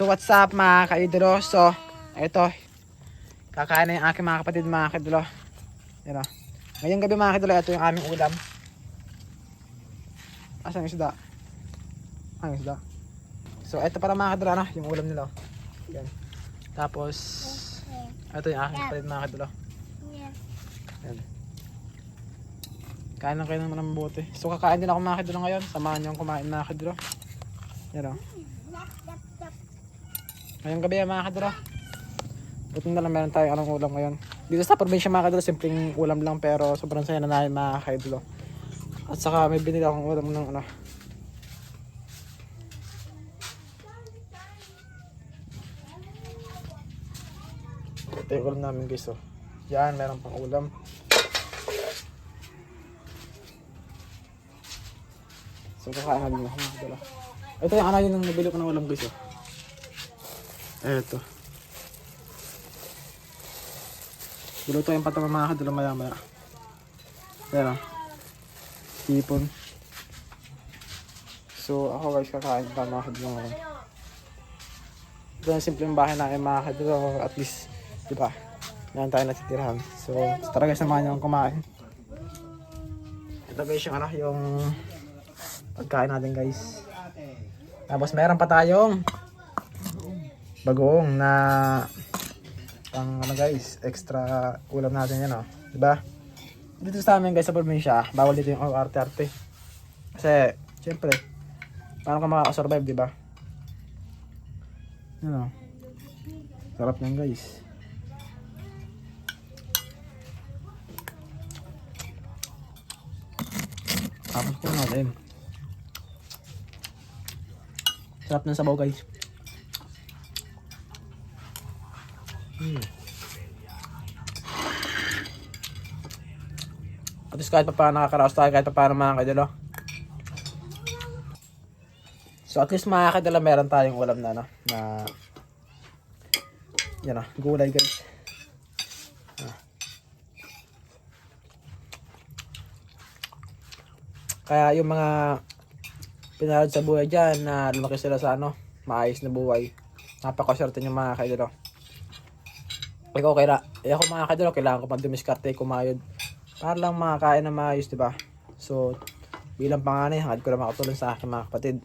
So what's up mga kaidolo? So, ito. Kakain na yung aking mga kapatid mga kaidolo. Yan o. Ngayong gabi mga kaidolo, ito yung aming ulam. Asan yung isda? Yung isda. So, ito para mga kaidolo, ano, yung ulam nila. oh. Yan. Tapos, ito yung aking kapatid mga kaidolo. Yan. Kain lang kayo ng mabuti. So, kakain din ako mga kaidolo ngayon. Samahan niyo akong kumain mga kaidolo. Yan o. Ngayong gabi mga kadro. Buti na lang meron tayo anong ulam ngayon. Dito sa probinsya mga kadro, simpleng ulam lang pero sobrang saya na namin mga kaidlo. At saka may binili akong ulam ng ano. Ito yung ulam namin guys oh. Yan, meron pang ulam. So kakain namin mga kadro. Ito yung ano yun ang nabili ko ng ulam guys oh. Eto. Luto yung patama mga kadalo maya maya. Yan o. Sipon. So ako guys kakain pa mga kadalo ngayon. Ito yung simpleng bahay namin mga kadalo. At least, di ba? Yan tayo natitirahan. So tara guys niyo akong kumain. Ito guys yung ano yung pagkain natin guys. Tapos meron pa tayong bagoong na pang ano guys, extra ulam natin yan oh. 'Di ba? Dito sa amin guys sa probinsya, bawal dito yung arte-arte. Kasi, syempre, paano ka makakasurvive, di ba? Yan oh. Sarap yan guys. Tapos po natin. Sarap ng sabaw guys. Hmm. At least kahit pa paano nakakaraos tayo, kahit pa paano mga kadalo. So at least mga kadalo, meron tayong ulam na ano, na yan o, gulay guys. Ah. Kaya yung mga pinalad sa buhay dyan na lumaki sila sa ano, maayos na buhay. Napakaswerte yung mga kadalo. Ikaw kaya, eh ako mga kadalo, kailangan ko pang dumiskarte, kumayod. Para lang makakain na maayos, di ba? So, bilang panganay, hangad ko na makatulong sa aking mga kapatid.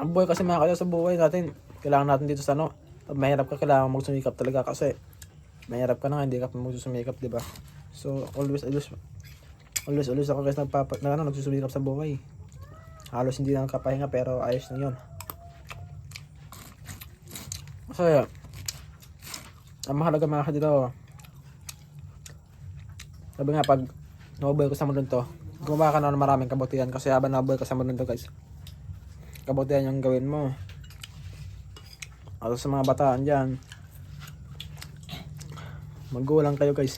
Ang buhay kasi mga kadalo sa buhay natin, kailangan natin dito sa ano, pag mahirap ka, kailangan magsumikap talaga kasi mahirap ka na hindi ka magsusumikap, di ba? So, always, always, always, always ako guys nagpapa, na, ano, nagsusumikap sa buhay. Halos hindi na kapahinga pero ayos na yun. Kasi, ang mahalaga mga kadito, sabi nga pag nabubuhay ko sa mundo to, gumawa ka na ng maraming kabutihan kasi habang nabubuhay ka sa mundo to guys, kabutihan yung gawin mo. At sa mga bataan dyan, magulang kayo guys.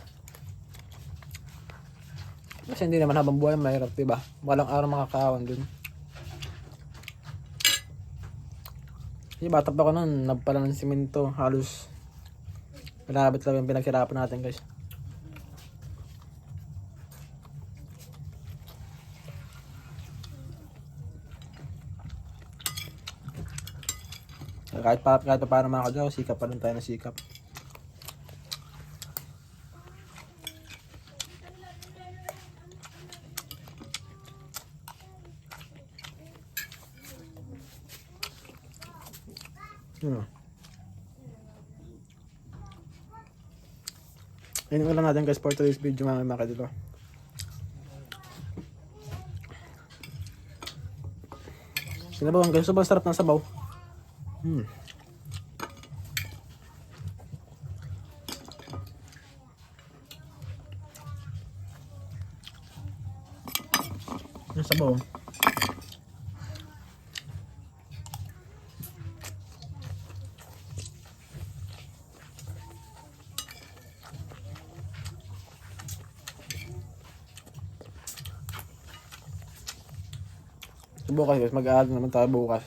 Kasi hindi naman habang buhay mahirap, diba? Walang araw makakawan dun. Yung bata pa ako noon, nagpala ng simento, halos malapit lang yung pinaghirapan natin guys. Kahit pa kahit pa paano mga kadyaw, sikap pa rin tayo na sikap. Hmm. Yun yung lang natin guys for today's video mga mga kadilo. Sinabawan guys, sobrang sarap ng sabaw. Hmm. Yung sabaw. So, bukas guys, mag-aaral naman tayo bukas.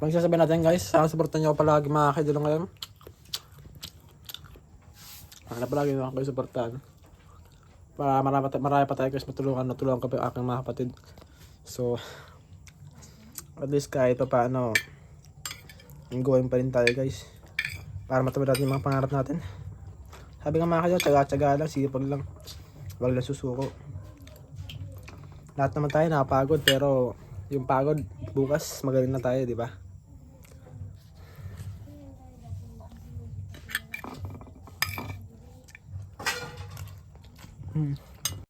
Pag sasabihin natin guys, sana supportan nyo palagi mga kaidolo ngayon. Sana palagi nyo ako supportan. Para marami, marami pa tayo guys matulungan, natulungan ko pa yung aking mga kapatid. So, At least kahit pa paano, going pa rin tayo guys. Para matawid natin yung mga pangarap natin. Sabi nga mga kayo, tsaga-tsaga lang, sipag lang. Huwag lang susuko. Lahat naman tayo nakapagod pero yung pagod bukas magaling na tayo, di ba? Hmm.